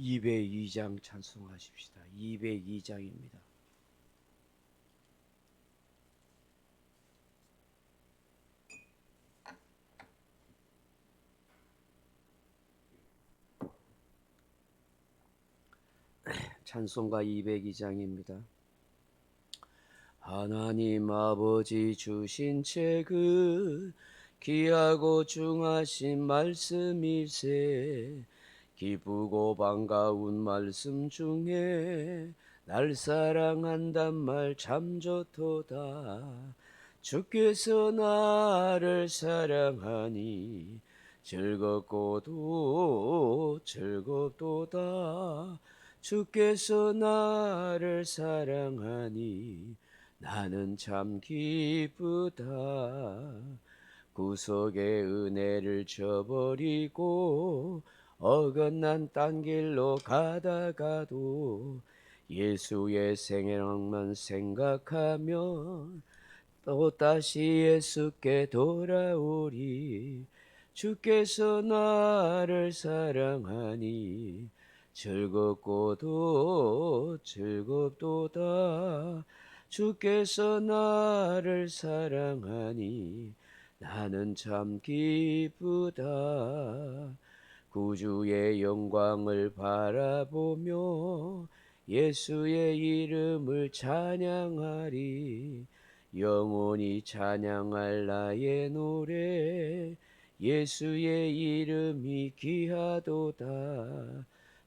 202장 찬송하십시다. 202장입니다. 찬송가 202장입니다. 하나님 아버지 주신 책은 귀하고 중하신 말씀이세 기쁘고 반가운 말씀 중에 날 사랑한단 말 참 좋도다. 주께서 나를 사랑하니 즐겁고도 즐겁도다. 주께서 나를 사랑하니 나는 참 기쁘다. 구속의 은혜를 저버리고 어긋난 딴 길로 가다가도 예수의 생애만 생각하면 또 다시 예수께 돌아오리. 주께서 나를 사랑하니 즐겁고도 즐겁도다. 주께서 나를 사랑하니 나는 참 기쁘다 구주의 영광을 바라보며 예수의 이름을 찬양하리. 영원히 찬양할 나의 노래 예수의 이름이 귀하도다.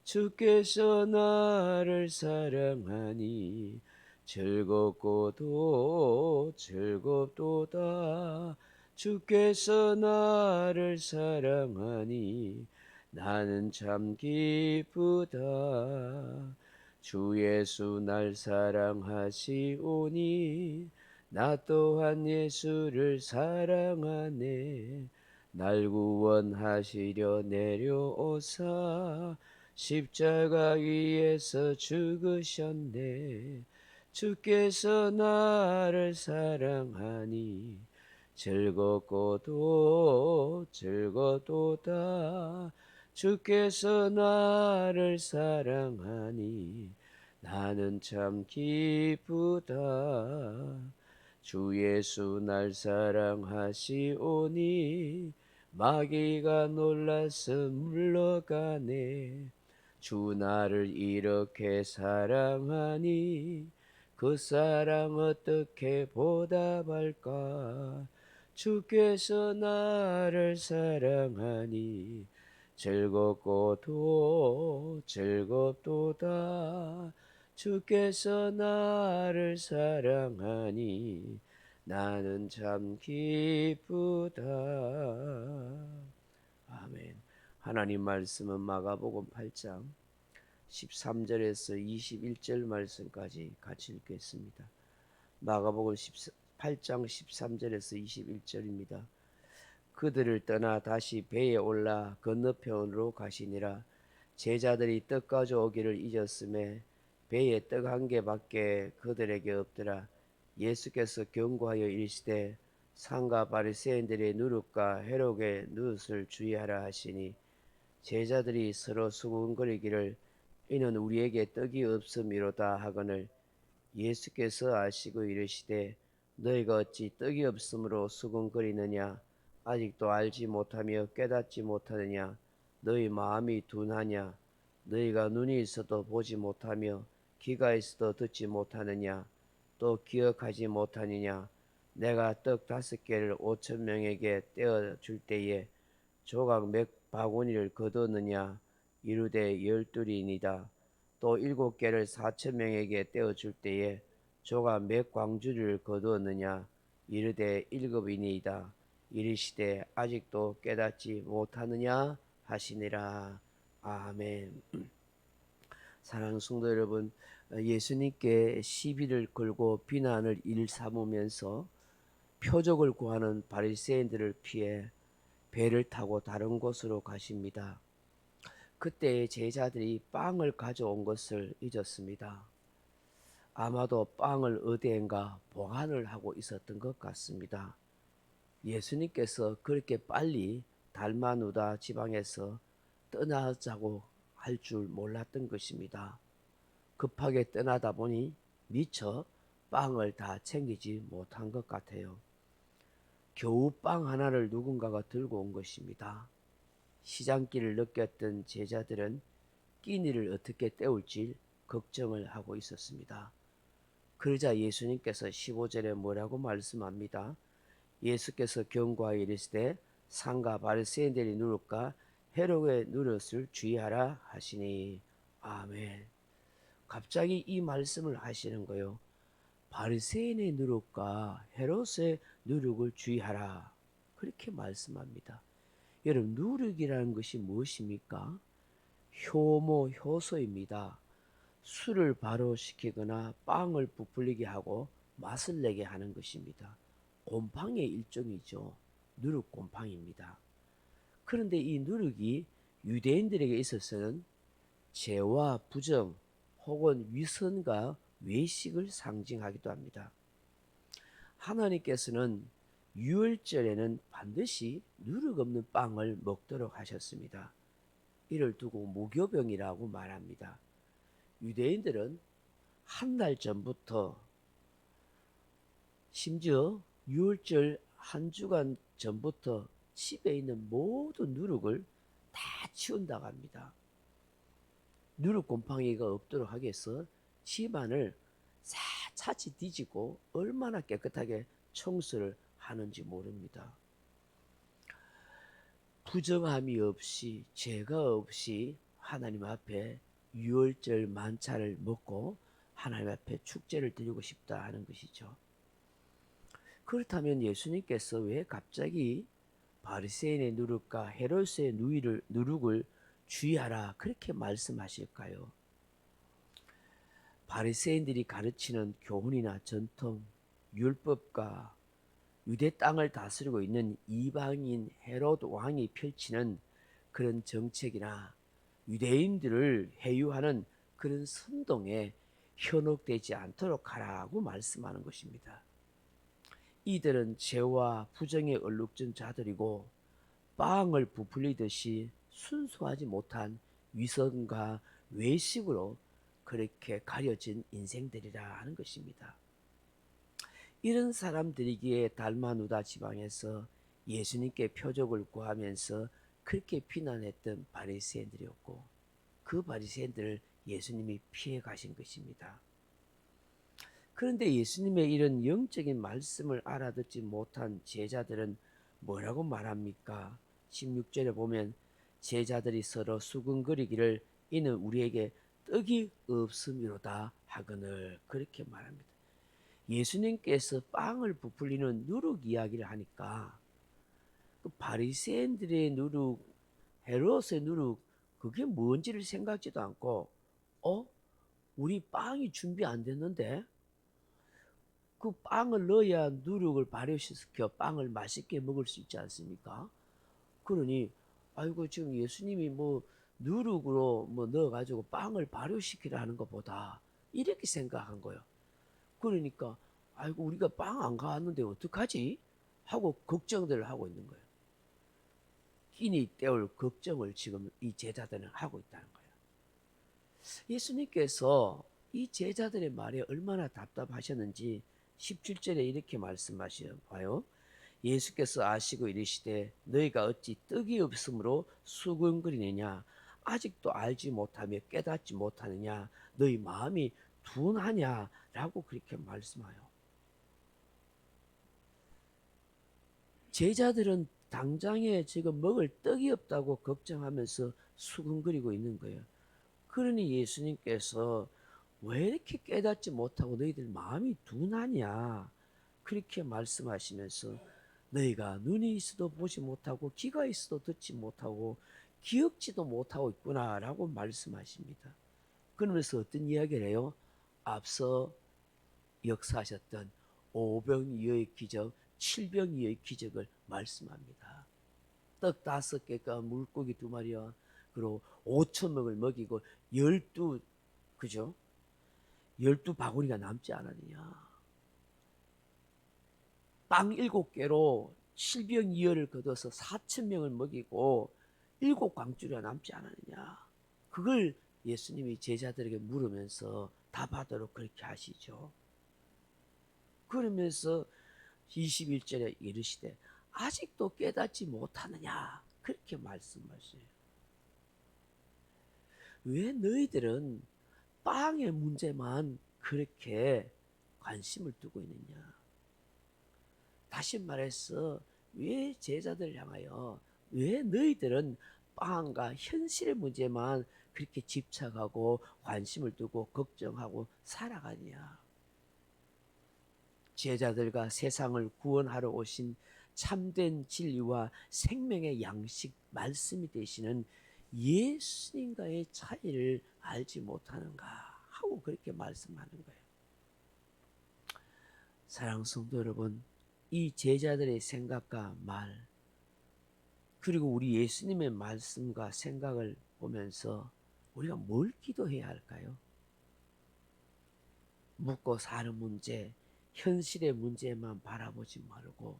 주께서 나를 사랑하니 즐겁고도 즐겁도다. 주께서 나를 사랑하니 나는 참 기쁘다. 주 예수 날 사랑하시오니 나 또한 예수를 사랑하네. 날 구원하시려 내려오사 십자가 위에서 죽으셨네. 주께서 나를 사랑하니 즐겁고도 즐겁도다 주께서 나를 사랑하니 나는 참 기쁘다. 주 예수 날 사랑하시오니 마귀가 놀라서 물러가네. 주 나를 이렇게 사랑하니 그 사랑 어떻게 보답할까? 주께서 나를 사랑하니 즐겁고도 즐겁도다. 주께서 나를 사랑하니 나는 참 기쁘다. 아멘. 하나님 말씀은 마가복음 8장 13절에서 21절 말씀까지 같이 읽겠습니다. 마가복음 8장 13절에서 21절입니다 그들을 떠나 다시 배에 올라 건너편으로 가시니라. 제자들이 떡 가져오기를 잊었음에 배에 떡 한 개밖에 그들에게 없더라. 예수께서 경고하여 이르시되 상가 바리새인들의 누룩과 헤롯의 누릇을 주의하라 하시니 제자들이 서로 수군거리기를 이는 우리에게 떡이 없음이로다 하거늘 예수께서 아시고 이르시되 너희가 어찌 떡이 없으므로 수군거리느냐 아직도 알지 못하며 깨닫지 못하느냐? 너희 마음이 둔하냐? 너희가 눈이 있어도 보지 못하며 귀가 있어도 듣지 못하느냐? 또 기억하지 못하느냐? 내가 떡 다섯 개를 오천 명에게 떼어 줄 때에 조각 몇 바구니를 거두느냐? 이르되 열둘이니다. 또 일곱 개를 사천 명에게 떼어 줄 때에 조각 몇 광주를 거두었느냐? 이르되 일곱이니이다 이르시되 아직도 깨닫지 못하느냐 하시니라 아멘 사랑하는 성도 여러분 예수님께 시비를 걸고 비난을 일삼으면서 표적을 구하는 바리새인들을 피해 배를 타고 다른 곳으로 가십니다. 그때 제자들이 빵을 가져온 것을 잊었습니다. 아마도 빵을 어디엔가 보관을 하고 있었던 것 같습니다. 예수님께서 그렇게 빨리 달마누다 지방에서 떠나자고 할 줄 몰랐던 것입니다. 급하게 떠나다 보니 미처 빵을 다 챙기지 못한 것 같아요. 겨우 빵 하나를 누군가가 들고 온 것입니다. 시장길을 느꼈던 제자들은 끼니를 어떻게 때울지 걱정을 하고 있었습니다. 그러자 예수님께서 15절에 뭐라고 말씀합니다. 예수께서 경고하여 이르시되 상가 바리새인들이 누를까 헤롯의 누렸을 주의하라 하시니 아멘. 갑자기 이 말씀을 하시는 거요. 바리새인의 누룩과 헤롯의 누룩을 주의하라. 그렇게 말씀합니다. 여러분 누룩이라는 것이 무엇입니까? 효모 효소입니다. 술을 발효시키거나 빵을 부풀리게 하고 맛을 내게 하는 것입니다. 곰팡이의 일종이죠. 누룩 곰팡입니다. 그런데 이 누룩이 유대인들에게 있어서는 죄와 부정 혹은 위선과 외식을 상징하기도 합니다. 하나님께서는 유월절에는 반드시 누룩 없는 빵을 먹도록 하셨습니다. 이를 두고 무교병이라고 말합니다. 유대인들은 한 달 전부터 심지어 유월절 한 주간 전부터 집에 있는 모든 누룩을 다 치운다고 합니다. 누룩 곰팡이가 없도록 하기 위해서 집안을 차차치 뒤지고 얼마나 깨끗하게 청소를 하는지 모릅니다. 부정함이 없이 죄가 없이 하나님 앞에 유월절 만찬을 먹고 하나님 앞에 축제를 드리고 싶다 하는 것이죠. 그렇다면 예수님께서 왜 갑자기 바리새인의 누룩과 헤롯의 누이를 누룩을 주의하라 그렇게 말씀하실까요? 바리새인들이 가르치는 교훈이나 전통, 율법과 유대 땅을 다스리고 있는 이방인 헤롯 왕이 펼치는 그런 정책이나 유대인들을 해유하는 그런 선동에 현혹되지 않도록 하라고 말씀하는 것입니다. 이들은 죄와 부정에 얼룩진 자들이고 빵을 부풀리듯이 순수하지 못한 위선과 외식으로 그렇게 가려진 인생들이라 하는 것입니다. 이런 사람들이기에 달마누다 지방에서 예수님께 표적을 구하면서 그렇게 비난했던 바리새인들이었고 그 바리새인들을 예수님이 피해 가신 것입니다. 그런데 예수님의 이런 영적인 말씀을 알아듣지 못한 제자들은 뭐라고 말합니까? 16절에 보면 제자들이 서로 수근거리기를 이는 우리에게 떡이 없음이로다 하거늘 그렇게 말합니다. 예수님께서 빵을 부풀리는 누룩 이야기를 하니까 그 바리새인들의 누룩, 헤롯의 누룩 그게 뭔지를 생각지도 않고 어? 우리 빵이 준비 안 됐는데 그 빵을 넣어야 누룩을 발효시켜 빵을 맛있게 먹을 수 있지 않습니까? 그러니 아이고 지금 예수님이 뭐 누룩으로 뭐 넣어가지고 빵을 발효시키라는 것보다 이렇게 생각한 거예요. 그러니까 아이고 우리가 빵 안 가왔는데 어떡하지? 하고 걱정들을 하고 있는 거예요. 끼니 때울 걱정을 지금 이 제자들은 하고 있다는 거예요. 예수님께서 이 제자들의 말에 얼마나 답답하셨는지 17절에 이렇게 말씀하셔 봐요. 예수께서 아시고 이르시되 너희가 어찌 떡이 없으므로 수근거리느냐 아직도 알지 못하며 깨닫지 못하느냐 너희 마음이 둔하냐라고 그렇게 말씀하여 제자들은 당장에 지금 먹을 떡이 없다고 걱정하면서 수근거리고 있는 거예요. 그러니 예수님께서 왜 이렇게 깨닫지 못하고 너희들 마음이 둔하냐 그렇게 말씀하시면서 너희가 눈이 있어도 보지 못하고 귀가 있어도 듣지 못하고 기억지도 못하고 있구나라고 말씀하십니다. 그러면서 어떤 이야기를 해요? 앞서 역사하셨던 오병이어의 기적, 칠병이어의 기적을 말씀합니다. 떡 다섯 개가 물고기 두 마리와 그리고 오천 명을 먹이고 열두 그죠? 열두 바구니가 남지 않았느냐. 빵 일곱 개로 칠병이어를 거둬서 사천 명을 먹이고 일곱 광주리가 남지 않았느냐. 그걸 예수님이 제자들에게 물으면서 답하도록 그렇게 하시죠. 그러면서 21절에 이르시되 아직도 깨닫지 못하느냐 그렇게 말씀하셔요. 왜 너희들은 빵의 문제만 그렇게 관심을 두고 있느냐? 다시 말해서 왜 제자들 향하여 왜 너희들은 빵과 현실의 문제만 그렇게 집착하고 관심을 두고 걱정하고 살아가냐? 제자들과 세상을 구원하러 오신 참된 진리와 생명의 양식 말씀이 되시는 예수님과의 차이를 알지 못하는가 하고 그렇게 말씀하는 거예요. 사랑 성도 여러분, 이 제자들의 생각과 말, 그리고 우리 예수님의 말씀과 생각을 보면서 우리가 뭘 기도해야 할까요? 묻고 사는 문제, 현실의 문제만 바라보지 말고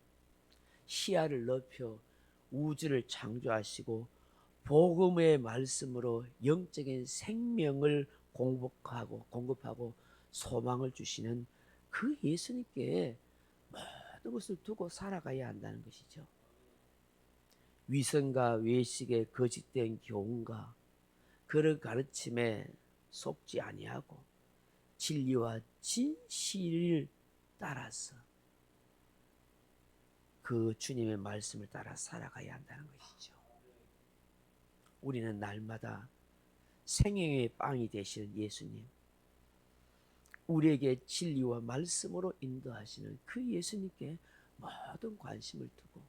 시야를 넓혀 우주를 창조하시고 복음의 말씀으로 영적인 생명을 공급하고 공급하고 소망을 주시는 그 예수님께 모든 것을 두고 살아가야 한다는 것이죠. 위선과 외식의 거짓된 교훈과 그런 가르침에 속지 아니하고 진리와 진실을 따라서 그 주님의 말씀을 따라 살아가야 한다는 것이죠. 우리는 날마다 생명의 빵이 되시는 예수님, 우리에게 진리와 말씀으로 인도하시는 그 예수님께 모든 관심을 두고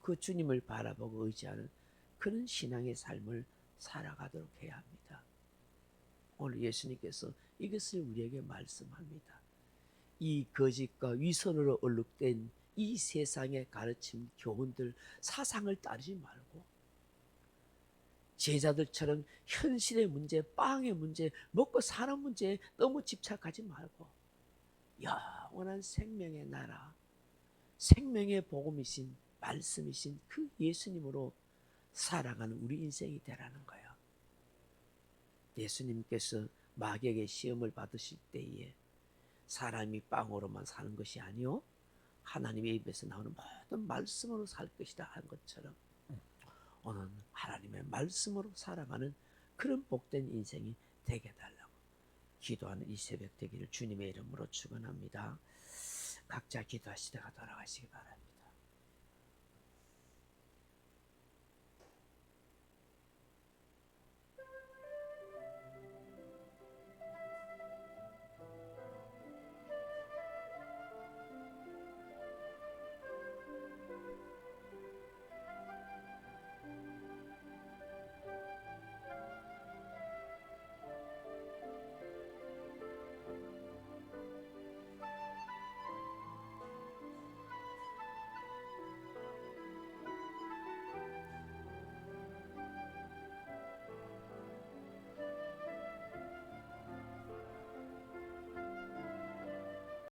그 주님을 바라보고 의지하는 그런 신앙의 삶을 살아가도록 해야 합니다. 오늘 예수님께서 이것을 우리에게 말씀합니다. 이 거짓과 위선으로 얼룩된 이 세상의 가르침, 교훈들, 사상을 따르지 말고 제자들처럼 현실의 문제, 빵의 문제, 먹고 사는 문제에 너무 집착하지 말고 영원한 생명의 나라, 생명의 복음이신 말씀이신 그 예수님으로 살아가는 우리 인생이 되라는 거예요. 예수님께서 마귀에게 시험을 받으실 때에 사람이 빵으로만 사는 것이 아니요 하나님의 입에서 나오는 모든 말씀으로 살 것이다 한 것처럼 오늘 하나님의 말씀으로 살아가는 그런 복된 인생이 되게 달라고 기도하는 이 새벽 되기를 주님의 이름으로 축원합니다. 각자 기도하시다가 돌아가시기 바랍니다.